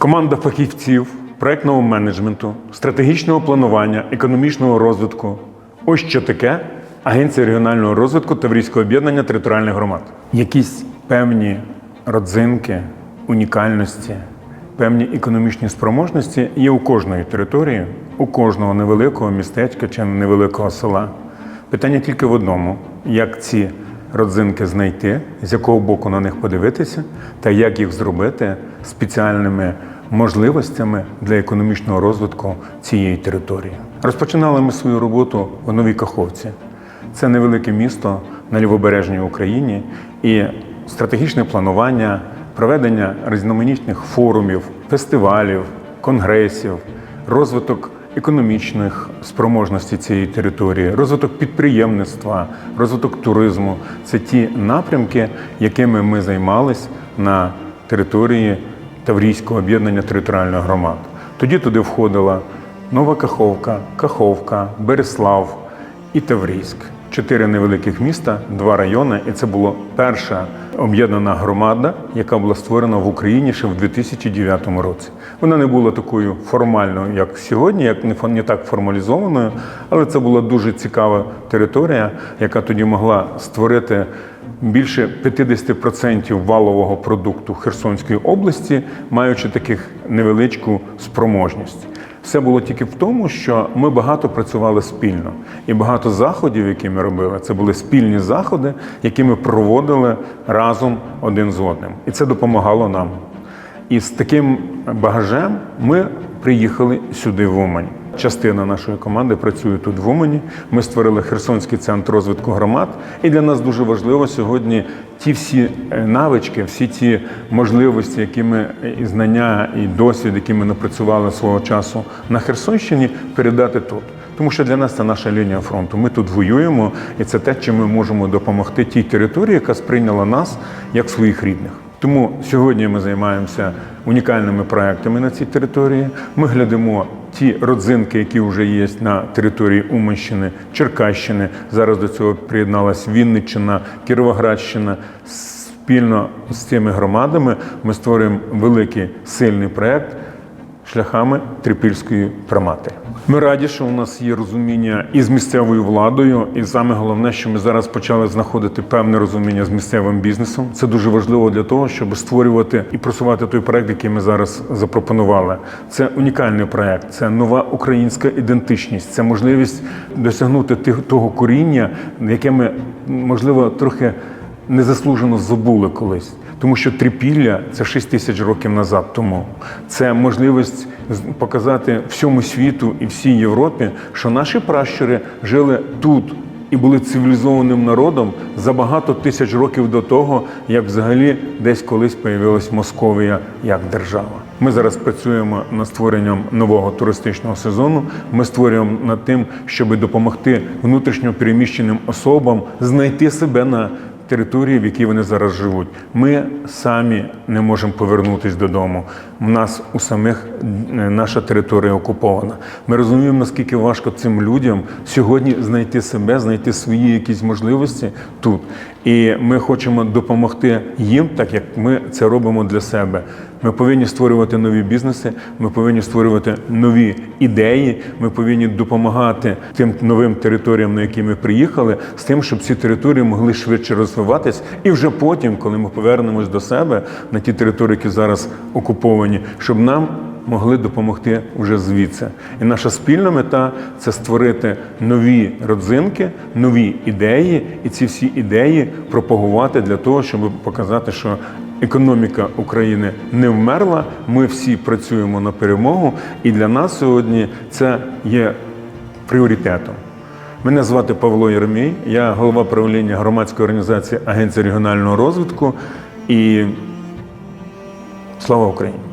Команда фахівців проектного менеджменту, стратегічного планування, економічного розвитку. Ось що таке Агенція регіонального розвитку Таврійського об'єднання територіальних громад. Якісь певні родзинки, унікальності, певні економічні спроможності є у кожної території, у кожного невеликого містечка чи невеликого села. Питання тільки в одному: як ці родзинки знайти, з якого боку на них подивитися, та як їх зробити спеціальними можливостями для економічного розвитку цієї території. Розпочинали ми свою роботу в Новій Каховці. Це невелике місто на лівобережній Україні і стратегічне планування, проведення різноманітних форумів, фестивалів, конгресів, розвиток економічних спроможностей цієї території, розвиток підприємництва, розвиток туризму це ті напрямки, якими ми займались на території Таврійського об'єднання територіальних громад. Тоді туди входила Нова Каховка, Каховка, Береслав і Таврійськ. Чотири невеликих міста, два райони, і це була перша об'єднана громада, яка була створена в Україні ще в 2009 році. Вона не була такою формальною, як сьогодні, як не так формалізованою, але це була дуже цікава територія, яка тоді могла створити більше 50% валового продукту Херсонської області, маючи таких невеличку спроможність. Все було тільки в тому, що ми багато працювали спільно, і багато заходів, які ми робили, це були спільні заходи, які ми проводили разом один з одним, і це допомагало нам. І з таким багажем ми приїхали сюди в Умань. Частина нашої команди працює тут в Умані. Ми створили Херсонський центр розвитку громад. І для нас дуже важливо сьогодні ті всі е, навички, всі ті можливості, які ми і знання, і досвід, які ми напрацювали свого часу на Херсонщині, передати тут. Тому що для нас це наша лінія фронту. Ми тут воюємо, і це те, чим ми можемо допомогти тій території, яка сприйняла нас як своїх рідних. Тому сьогодні ми займаємося унікальними проектами на цій території. Ми глядимо ті родзинки, які вже є на території Уманщини, Черкащини. Зараз до цього приєдналась Вінниччина, Кіровоградщина. Спільно з цими громадами ми створюємо великий сильний проект шляхами трипільської промати. Ми раді, що у нас є розуміння і з місцевою владою, і саме головне, що ми зараз почали знаходити певне розуміння з місцевим бізнесом. Це дуже важливо для того, щоб створювати і просувати той проект, який ми зараз запропонували. Це унікальний проект, це нова українська ідентичність, це можливість досягнути тих того коріння, яке ми можливо трохи незаслужено забули колись. Тому що трипілля це 6 тисяч років назад тому. Це можливість показати всьому світу і всій Європі, що наші пращури жили тут і були цивілізованим народом за багато тисяч років до того, як взагалі десь колись появилась Московія як держава. Ми зараз працюємо над створенням нового туристичного сезону. Ми створюємо над тим, щоб допомогти внутрішньо переміщеним особам знайти себе на території, в якій вони зараз живуть. Ми самі не можемо повернутися додому. У нас у самих е, наша територія окупована. Ми розуміємо, наскільки важко цим людям сьогодні знайти себе, знайти свої якісь можливості тут. І ми хочемо допомогти їм, так як ми це робимо для себе. Ми повинні створювати нові бізнеси, ми повинні створювати нові ідеї. Ми повинні допомагати тим новим територіям, на які ми приїхали, з тим, щоб ці території могли швидше розвиватись. І вже потім, коли ми повернемось до себе на ті території, які зараз окуповані, щоб нам могли допомогти вже звідси. І наша спільна мета це створити нові родзинки, нові ідеї, і ці всі ідеї пропагувати для того, щоб показати, що економіка України не вмерла. Ми всі працюємо на перемогу, і для нас сьогодні це є пріоритетом. Мене звати Павло Єремій, я голова правління громадської організації Агенція регіонального розвитку і слава Україні!